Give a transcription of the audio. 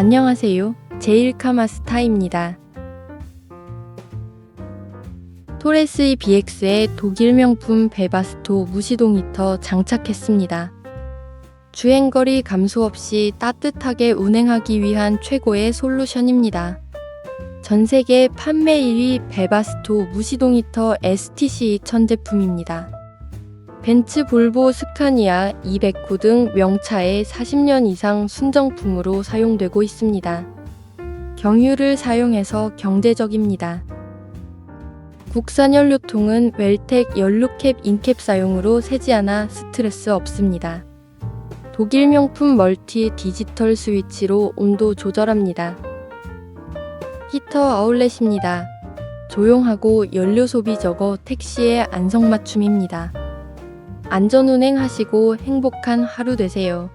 안녕하세요. 제일카마스타입니다. 토레스 BX에 독일 명품 베바스토 무시동 히터 장착했습니다. 주행거리 감소 없이 따뜻하게 운행하기 위한 최고의 솔루션입니다. 전 세계 판매 1위 베바스토 무시동 히터 STC 2000 제품입니다. 벤츠, 볼보, 스카니아, 이베코 등 명차에 40년 이상 순정품으로 사용되고 있습니다. 경유를 사용해서 경제적입니다. 국산 연료통은 웰텍 연료캡 인캡 사용으로 새지 않아 스트레스 없습니다. 독일 명품 멀티 디지털 스위치로 온도 조절합니다. 히터 아울렛입니다. 조용하고 연료 소비 적어 택시의 안성맞춤입니다. 안전운행 하시고 행복한 하루 되세요.